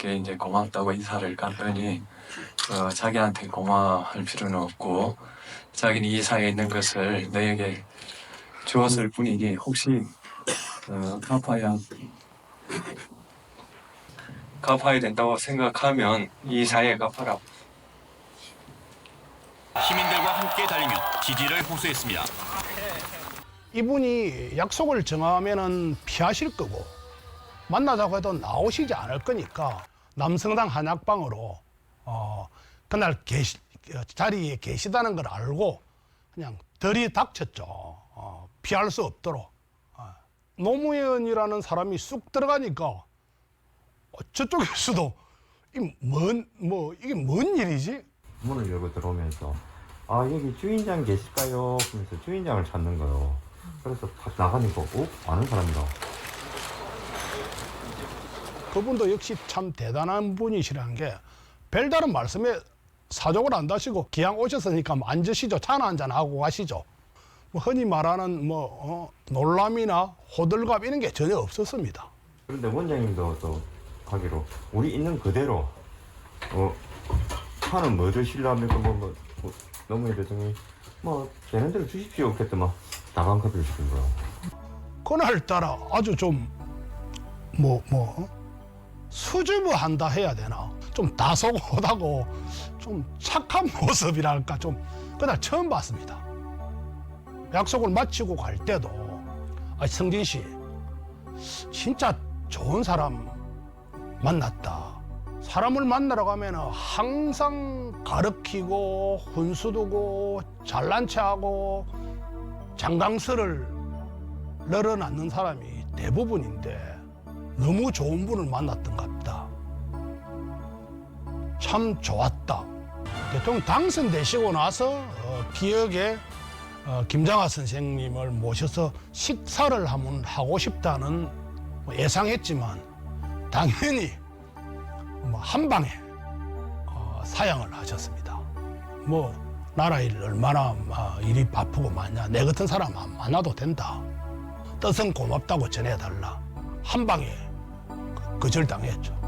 자연스럽게 이제 고맙다고 인사를 갔더니 어, 자기한테 고마워할 필요는 없고 자기는 이 사회에 있는 것을 너에게 주었을 뿐이니 혹시 어, 갚아야 갚아야 된다고 생각하면 이 사회에 갚아라. 시민들과 함께 달리며 지지를 호소했습니다. 이분이 약속을 정하면은 피하실 거고 만나자고 해도 나오시지 않을 거니까 남성당 한약방으로 어 그날 계시 어, 자리에 계시다는 걸 알고 그냥 들이닥쳤죠. 어, 피할 수 없도록 어, 노무현이라는 사람이 쑥 들어가니까 어, 저쪽에서도 이뭔뭐 이게 뭔 일이지? 문을 열고 들어오면서 아 여기 주인장 계실까요? 하면서 주인장을 찾는 거예요. 그래서 딱 나가니까 어? 아는 사람이다. 그분도 역시 참 대단한 분이시라는 게 별다른 말씀에 사족을 안 다시고 기왕 오셨으니까 뭐 앉으시죠. 차나 한잔 하고 가시죠. 뭐 흔히 말하는 뭐 어, 놀람이나 호들갑 이런 게 전혀 없었습니다. 그런데 원장님도 또 하기로 우리 있는 그대로 어 차는 뭐 드실랍니까? 뭐, 뭐, 뭐 너무 이러더니 뭐 되는 대로 주십시오. 그랬더만 나간 커피를 시킨 거예요. 그날따라 아주 좀 뭐 뭐 수줍어한다 해야 되나 좀 다소곳하고 좀 착한 모습이랄까 좀 그날 처음 봤습니다. 약속을 마치고 갈 때도 아 성진 씨 진짜 좋은 사람 만났다. 사람을 만나러 가면 항상 가르키고 훈수 두고 잘난 체하고 장강스를 늘어놓는 사람이 대부분인데 너무 좋은 분을 만났던 것 같다. 참 좋았다. 대통령 당선되시고 나서 어, 기억에 어, 김장하 선생님을 모셔서 식사를 한번 하고 싶다는 뭐 예상했지만 당연히 뭐한 방에 어, 사양을 하셨습니다. 뭐 나라 일 얼마나 어, 일이 바쁘고 많냐 내 같은 사람 안 만나도 된다. 뜻은 고맙다고 전해달라. 한 방에 그- 거절당했죠.